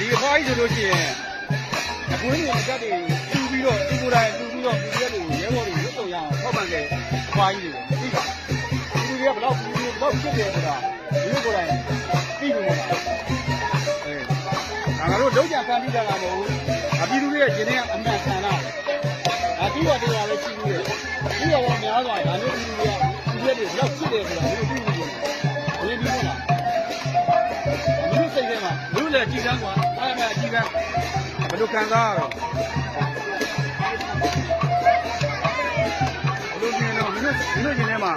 ဒီအဖွားကြီးဆိုလို့ရှိရင်အကွင်းတွေအကြက်တွေတူပြီးတော့တူကိုယ်တိုင်တူပြီးတော့ဒီရက်တွေကိုရဲဘော်တွေရုပ်ဆောင်ရအောင်ထောက်ပံ့တယ်အဖွားကြီးတွေသိပါဒီတွေကဘယ်တော့ဒီဘယ်တော့ဖြစ်တယ်ဆိုတာဒီလိုကိုယ်တိုင်သိပြီမို့လားအဲငါတို့လုံးကြခံပြီးတာကမဟုတ်ဘူးအပြည်သူတွေရဲ့ရှင်နေအမှန်ဆန္ဒအပြီးတော့တရားလည်းရှိပြီးတယ်ပြီးတော့များစွာဒါမျိုးပြည်သူတွေကဒီရက်တွေဘယ်တော့ဖြစ်တယ်ဆိုတာ မှာမင်းလည်းကြည်စမ်းကွာအဲ့ဒါအကြည့်ကဘယ်လိုခံစားရတော့ဘယ်လိုမြင်တော့မင်းတို့မင်းတို့ရှင်ထဲမှာ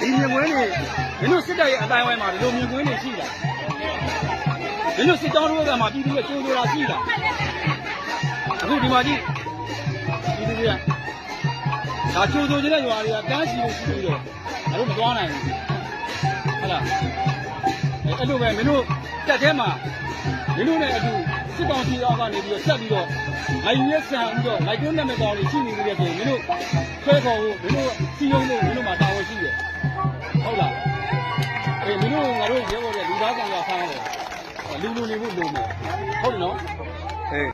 ဒီမြင်ကွင်းတွေမင်းတို့စစ်တပ်ရဲ့အတိုင်းဝိုင်းမှာဒီလိုမြင်ကွင်းတွေရှိလားမင်းတို့စစ်တောင်းတို့ကမှာပြည်သူရဲ့ကြိုးဆိုတာရှိလားအခုဒီမှာကြည့်ပြည်သူတွေကဒါကြိုးဆိုခြင်းတဲ့ရွာတွေကတန်းစီလို့ရှိပြီးတော့ငါတို့မသွားနိုင်ဘူးဟုတ်လားအဲ့လိုပဲမင်းတို့ တက်ထဲမှာမင်းတို့နဲ့အတူစစ်ကောင်စီအောက်ကနေပြီးတော့ဆက်ပြီးတော့လိုက်ရက်ဆန်ပြီးတော့လိုက်တွန်းနဲ့မဲ့ကောင်တွေရှိနေသေးတယ်ဆိုရင်မင်းတို့ဆွဲခေါ်ဖို့မင်းတို့စီယုံလို့မင်းတို့မှာတာဝန်ရှိတယ်ဟုတ်လားအေးမင်းတို့ငါတို့ရဲဘော်တွေလူသားကောင်ကဖမ်းတယ်လူလူနေဖို့လိုမယ်ဟုတ်တယ်နော်အေး